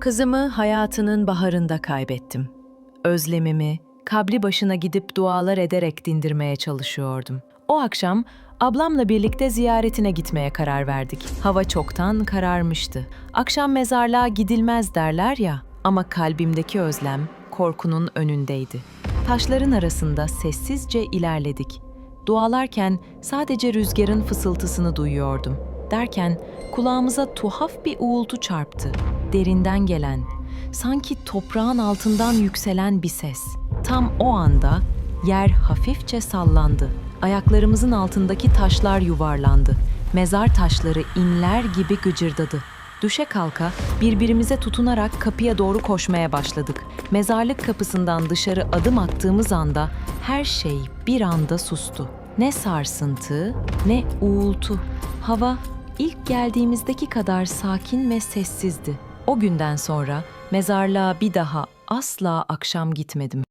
Kızımı hayatının baharında kaybettim. Özlemimi, kabri başına gidip dualar ederek dindirmeye çalışıyordum. O akşam ablamla birlikte ziyaretine gitmeye karar verdik. Hava çoktan kararmıştı. Akşam mezarlığa gidilmez derler ya ama kalbimdeki özlem korkunun önündeydi. Taşların arasında sessizce ilerledik. Dualarken sadece rüzgarın fısıltısını duyuyordum. Derken kulağımıza tuhaf bir uğultu çarptı. Derinden gelen, sanki toprağın altından yükselen bir ses. Tam o anda yer hafifçe sallandı. Ayaklarımızın altındaki taşlar yuvarlandı. Mezar taşları inler gibi gıcırdadı. Düşe kalka birbirimize tutunarak kapıya doğru koşmaya başladık. Mezarlık kapısından dışarı adım attığımız anda her şey bir anda sustu. Ne sarsıntı, ne uğultu. Hava ilk geldiğimizdeki kadar sakin ve sessizdi. O günden sonra mezarlığa bir daha asla akşam gitmedim.